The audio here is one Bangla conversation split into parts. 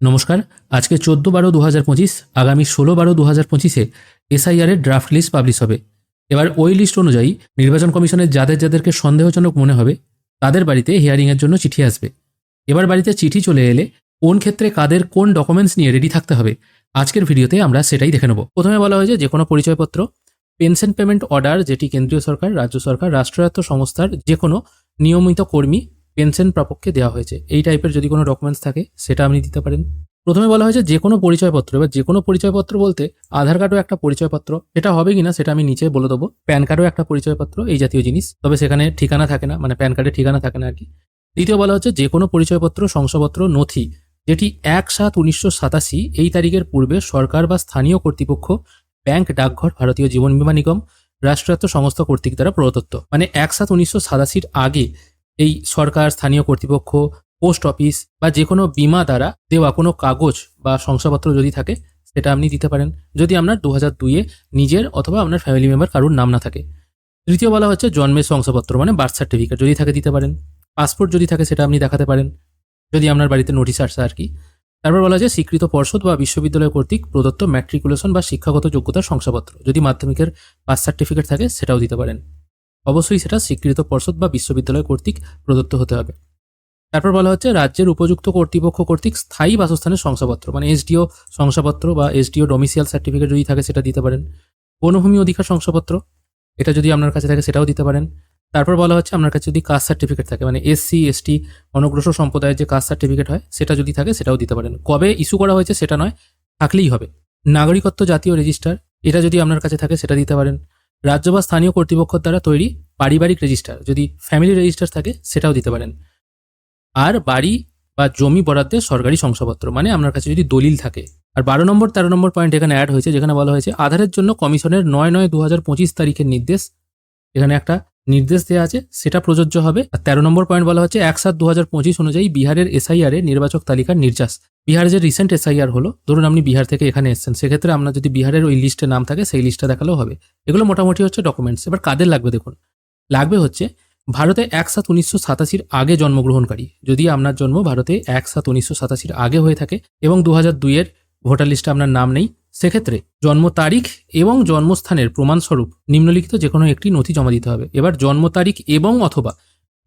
নমস্কার। আজকে চোদ্দ বারো দু হাজার পঁচিশ, আগামী ষোলো বারো দু হাজার পঁচিশে এসআইআরের ড্রাফট লিস্ট পাবলিশ হবে। এবার ওই লিস্ট অনুযায়ী নির্বাচন কমিশনের যাদের যাদেরকে সন্দেহজনক মনে হবে, তাদের বাড়িতে হিয়ারিংয়ের জন্য চিঠি আসবে। এবার বাড়িতে চিঠি চলে এলে কোন ক্ষেত্রে কাদের কোন ডকুমেন্টস নিয়ে রেডি থাকতে হবে, আজকের ভিডিওতে আমরা সেটাই দেখে নেব। প্রথমে বলা হয়েছে যে কোনো পরিচয়পত্র, পেনশন পেমেন্ট অর্ডার, যেটি কেন্দ্রীয় সরকার, রাজ্য সরকার, রাষ্ট্রায়ত্ত সংস্থার যে কোনো নিয়মিত কর্মী পেনশন প্রাপককে দেওয়া হয়েছে। এই টাইপের যদি কোনো ডকুমেন্টস থাকে, সেটা আপনি দিতে পারেন। প্রথমে বলা হয়েছে যে কোনো পরিচয়পত্র, এবার যে কোনো পরিচয়পত্র বলতে আধার কার্ডও একটা পরিচয়পত্র। এটা হবে কিনা সেটা আমি নিচে বলে দেবো। প্যান কার্ডও একটা পরিচয়পত্র, এই জাতীয় জিনিস। তবে সেখানে ঠিকানা থাকে না মানে প্যান কার্ডে ঠিকানা থাকে না আর কি। দ্বিতীয় বলা হচ্ছে যে কোনো পরিচয়পত্র, শংসাপত্র, নথি, যেটি এক সাত উনিশশো সাতাশি এই তারিখের পূর্বে সরকার বা স্থানীয় কর্তৃপক্ষ, ব্যাংক, ডাকঘর, ভারতীয় জীবন বীমা নিগম, রাষ্ট্রায়ত্ত সংস্থা কর্তৃক দ্বারা প্রদত্ত। মানে এক সাত উনিশশো সাতাশির আগে এই সরকার, স্থানীয় কর্তৃপক্ষ, পোস্ট অফিস বা যে কোনো বিমা দ্বারা দেওয়া কোনো কাগজ বা শংসাপত্র যদি থাকে, সেটা আপনি দিতে পারেন। যদি আপনার দু হাজার দুইয়ে নিজের অথবা আপনার ফ্যামিলি মেম্বার কারুর নাম না থাকে। তৃতীয় বলা হচ্ছে জন্মের শংসাপত্র মানে বার্থ সার্টিফিকেট যদি থাকে দিতে পারেন। পাসপোর্ট যদি থাকে, সেটা আপনি দেখাতে পারেন। যদি আপনার বাড়িতে নোটিশ আসে আর কি। তারপর বলা যায় স্বীকৃত পর্ষদ বা বিশ্ববিদ্যালয় কর্তৃক প্রদত্ত ম্যাট্রিকুলেশন বা শিক্ষাগত যোগ্যতার শংসাপত্র। যদি মাধ্যমিকের পাস সার্টিফিকেট থাকে, সেটাও দিতে পারেন। অবশ্যই সেটা স্বীকৃত পর্ষদ বা বিশ্ববিদ্যালয় কর্তৃক প্রদত্ত হতে হবে। তারপর বলা হচ্ছে, রাজ্যের উপযুক্ত কর্তৃপক্ষ কর্তৃক স্থায়ী বাসস্থানের শংসাপত্র মানে এসডিও শংসাপত্র বা এসডিও ডোমিসিয়াল সার্টিফিকেট যদি থাকে সেটা দিতে পারেন। বনভূমি অধিকার শংসাপত্র, এটা যদি আপনার কাছে থাকে সেটাও দিতে পারেন। তারপর বলা হচ্ছে, আপনার কাছে যদি কাস্ট সার্টিফিকেট থাকে মানে এসসি এসটি অনগ্রসর সম্প্রদায়ের যে কাস্ট সার্টিফিকেট হয়, সেটা যদি থাকে সেটাও দিতে পারেন। কবে ইস্যু করা হয়েছে সেটা নয়, থাকলেই হবে। নাগরিকত্ব জাতীয় রেজিস্টার এটা যদি আপনার কাছে থাকে সেটা দিতে পারেন। রাজ্য বা স্থানীয় কর্তৃপক্ষের দ্বারা তৈরি পারিবারিক রেজিস্টার। যদি ফ্যামিলি রেজিস্টার থাকে, সেটাও দিতে পারেন। আর বাড়ি বা জমি বরাদ্দে সরকারি শংসাপত্র মানে আপনার কাছে যদি দলিল থাকে। আর বারো নম্বর, তেরো নম্বর পয়েন্ট এখানে অ্যাড হয়েছে, যেখানে বলা হয়েছে, আধারের জন্য কমিশনের নয় নয় দু হাজার পঁচিশ তারিখের নির্দেশ। এখানে একটা নির্দেশ দেওয়া আছে, সেটা প্রযোজ্য হবে। আর তেরো নম্বর পয়েন্ট বলা হচ্ছে, এক সাত দু হাজার পঁচিশ অনুযায়ী বিহারের এসআইআর এ নির্বাচক তালিকার নির্যাস। বিহারে যে রিসেন্ট এসআইআর হলো, ধরুন আপনি বিহার থেকে এখানে এসেছেন, সেক্ষেত্রে আপনার যদি বিহারের ওই লিস্টে নাম থাকে, সেই লিস্টটা দেখালেও হবে। এগুলো মোটামুটি হচ্ছে ডকুমেন্টস এবার কাদের লাগবে দেখুন? লাগবে হচ্ছে, ভারতে এক সাত উনিশশো সাতাশির আগে জন্মগ্রহণকারী। যদি আপনার জন্ম ভারতে এক সাত উনিশশো সাতাশির আগে হয়ে থাকে এবং দু হাজার দুইয়ের ভোটার লিস্টে আপনার নাম নেই, সেক্ষেত্রে জন্ম তারিখ এবং জন্মস্থানের প্রমাণস্বরূপ নিম্নলিখিত যে কোনো একটি নথি জমা দিতে হবে। এবার জন্ম তারিখ এবং অথবা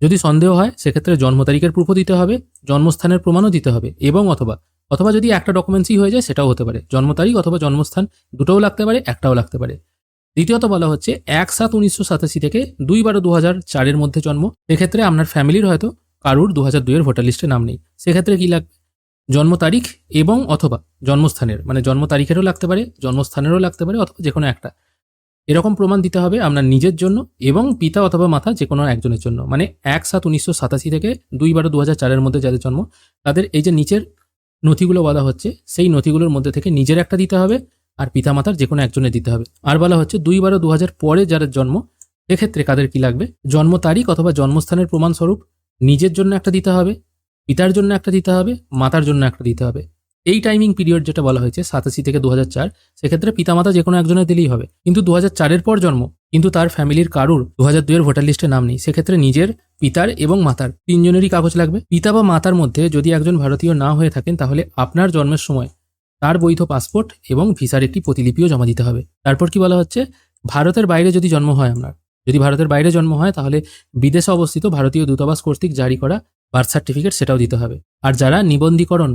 যদি সন্দেহ হয়, সেক্ষেত্রে জন্ম তারিখের প্রুফও দিতে হবে, জন্মস্থানের প্রমাণও দিতে হবে এবং অথবা অথবা যদি একটা ডকুমেন্টসই হয়ে যায়, সেটাও হতে পারে। জন্ম তারিখ অথবা জন্মস্থান দুটোও লাগতে পারে, একটাও লাগতে পারে। দ্বিতীয়ত বলা হচ্ছে, এক সাত উনিশশো সাতাশি থেকে দুই বারো দু হাজার চারের মধ্যে জন্ম। সেক্ষেত্রে আপনার ফ্যামিলির হয়তো কারুর দু হাজার দুইয়ের ভোটার লিস্টে নাম নেই। সেক্ষেত্রে কী লাগবে? জন্ম তারিখ এবং অথবা জন্মস্থানের মানে জন্ম তারিখেরও লাগতে পারে, জন্মস্থানেরও লাগতে পারে অথবা যে কোনো একটা। এরকম প্রমাণ দিতে হবে আপনার নিজের জন্য এবং পিতা অথবা মাতা যে কোনো একজনের জন্য। মানে এক সাত উনিশশো সাতাশি থেকে দুই বারো দু হাজার চারের মধ্যে যাদের জন্ম, তাদের এই যে নিচের নথিগুলো বলা হচ্ছে, সেই নথিগুলোর মধ্যে থেকে নিজের একটা দিতে হবে আর পিতামাতার যে কোনো একজনের দিতে হবে। আর বলা হচ্ছে দুই বারো দু হাজার পরে যাদের জন্ম, এক্ষেত্রে কাদের কি লাগবে? জন্ম তারিখ অথবা জন্মস্থানের প্রমাণস্বরূপ নিজের জন্য একটা দিতে হবে পিতার জন্য একটা দিতে হবে, মাতার জন্য একটা দিতে হবে। এই টাইমিং পিরিয়ড যেটা বলা হয়েছে, সাতাশি থেকে দু হাজার চার, সেক্ষেত্রে পিতামাতা যে কোনো একজনের দিলেই হবে। কিন্তু দু হাজার চারের পর জন্ম, কিন্তু তার ফ্যামিলির কারুর দু হাজার দুইয়ের ভোটার লিস্টে নাম নেই। সেক্ষেত্রে নিজের, পিতার এবং মাতার তিনজনেরই কাগজ লাগবে। পিতা বা মাতার মধ্যে যদি একজন ভারতীয় না হয়ে থাকেন, তাহলে আপনার জন্মের সময় তার বৈধ পাসপোর্ট এবং ভিসার একটি প্রতিলিপিও জমা দিতে হবে। তারপর কি বলা হচ্ছে? ভারতের বাইরে যদি জন্ম হয় আপনার, যদি ভারতের বাইরে জন্ম হয়, তাহলে বিদেশে অবস্থিত ভারতীয় দূতাবাস কর্তৃক জারি করা বার্থ সার্টিফিকেট সেটাও দিতে হবে। আর যারা নিবন্ধীকরণ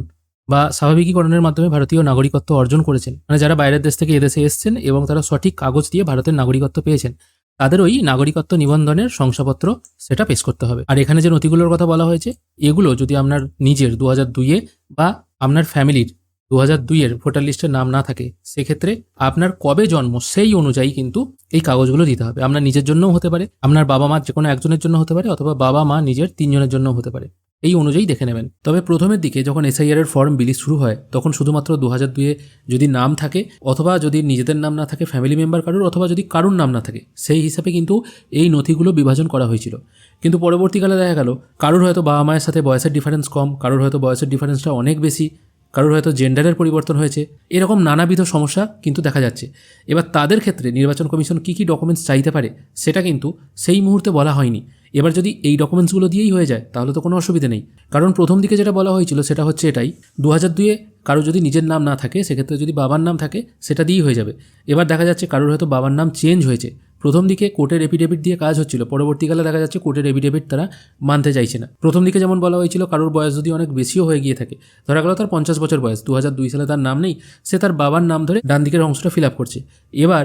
বা স্বাভাবিকীকরণের মাধ্যমে ভারতীয় নাগরিকত্ব অর্জন করেছেন মানে যারা বাইরের দেশ থেকে এদেশে এসছেন এবং তারা সঠিক কাগজ দিয়ে ভারতের নাগরিকত্ব পেয়েছেন, তাদের ওই নাগরিকত্ব নিবন্ধনের শংসাপত্র সেটা পেশ করতে হবে। আর এখানে যে নথিগুলোর কথা বলা হয়েছে, এগুলো যদি আপনার নিজের দু হাজার দুইয়ে বা আপনার ফ্যামিলির দু হাজার দুইয়ের ভোটার লিস্টের নাম না থাকে, সেক্ষেত্রে আপনার কবে জন্ম সেই অনুযায়ী কিন্তু এই কাগজগুলো দিতে হবে। আপনার নিজের জন্যও হতে পারে, আপনার বাবা মা যে কোনো একজনের জন্য হতে পারে অথবা বাবা মা নিজের তিনজনের জন্য হতে পারে। এই অনুযায়ী দেখে নেবেন। তবে প্রথমের দিকে যখন এসআইআর এর ফর্ম বিলি শুরু হয়, তখন শুধুমাত্র দু হাজার দুয়ে যদি নাম থাকে অথবা যদি নিজেদের নাম না থাকে ফ্যামিলি মেম্বার কারুর অথবা যদি কারুর নাম না থাকে, সেই হিসাবে কিন্তু এই নথিগুলো বিভাজন করা হয়েছিল। কিন্তু পরবর্তীকালে দেখা গেল, কারুর হয়তো বাবা মায়ের সাথে বয়সের ডিফারেন্স কম, কারুর হয়তো বয়সের ডিফারেন্সটা অনেক বেশি কারোর হয়তো জেন্ডারের পরিবর্তন হয়েছে, এরকম নানাবিধ সমস্যা কিন্তু দেখা যাচ্ছে। এবার তাদের ক্ষেত্রে নির্বাচন কমিশন কী কী ডকুমেন্টস চাইতে পারে, সেটা কিন্তু সেই মুহূর্তে বলা হয়নি। এবার যদি এই ডকুমেন্টসগুলো দিয়েই হয়ে যায়, তাহলে তো কোনো অসুবিধা নেই। কারণ প্রথম দিকে যেটা বলা হয়েছিল, সেটা হচ্ছে এটাই দু হাজার দুয়ে কারও যদি নিজের নাম না থাকে, সেক্ষেত্রে যদি বাবার নাম থাকে, সেটা দিয়েই হয়ে যাবে। এবার দেখা যাচ্ছে কারোর হয়তো বাবার নাম চেঞ্জ হয়েছে। প্রথম দিকে কোর্টের এফিডেভিট দিয়ে কাজ হচ্ছিল, পরবর্তীকালে দেখা যাচ্ছে কোর্টের এফিডেভিট তারা মানতে চাইছে না। প্রথম দিকে যেমন বলা হয়েছিল, কারোর বয়স যদি অনেক বেশিও হয়ে গিয়ে থাকে, ধরা গেল তার পঞ্চাশ বছর বয়স দু হাজার দুই সালে তার নাম নেই, সে তার বাবার নাম ধরে ডান দিকের অংশটা ফিল আপ করছে। এবার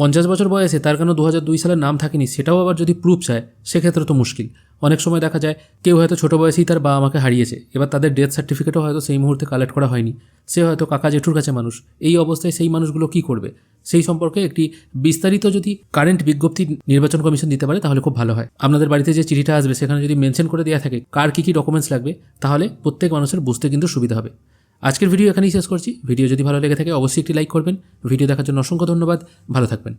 পঞ্চাশ বছর বয়সে তার কেন দু হাজার দুই সালের নাম থাকেনি, সেটাও আবার যদি প্রুফ চায়, সেক্ষেত্রে তো মুশকিল। অনেক সময় দেখা যায়, কেউ হয়তো ছোটো বয়সেই তার বাবা মাকে হারিয়েছে, এবার তাদের ডেথ সার্টিফিকেটও হয়তো সেই মুহূর্তে কালেক্ট করা হয়নি। সে হয়তো কাকা জেঠুর কাছে মানুষ, এই অবস্থায় সেই মানুষগুলো কী করবে? সেই সম্পর্কে একটি বিস্তারিত যদি কারেন্ট বিজ্ঞপ্তি নির্বাচন কমিশন দিতে পারে, তাহলে খুব ভালো হয়। আপনাদের বাড়িতে যে চিঠিটা আসবে, সেখানে যদি মেনশন করে দেওয়া থাকে কার কী কী ডকুমেন্টস লাগবে, তাহলে প্রত্যেক মানুষের বুঝতে কিন্তু সুবিধা হবে। আজকের ভিডিও এখানেই শেষ করছি। ভিডিও যদি ভালো লেগে থাকে, অবশ্যই একটি লাইক করবেন। ভিডিও দেখার জন্য অসংখ্য ধন্যবাদ। ভালো থাকবেন।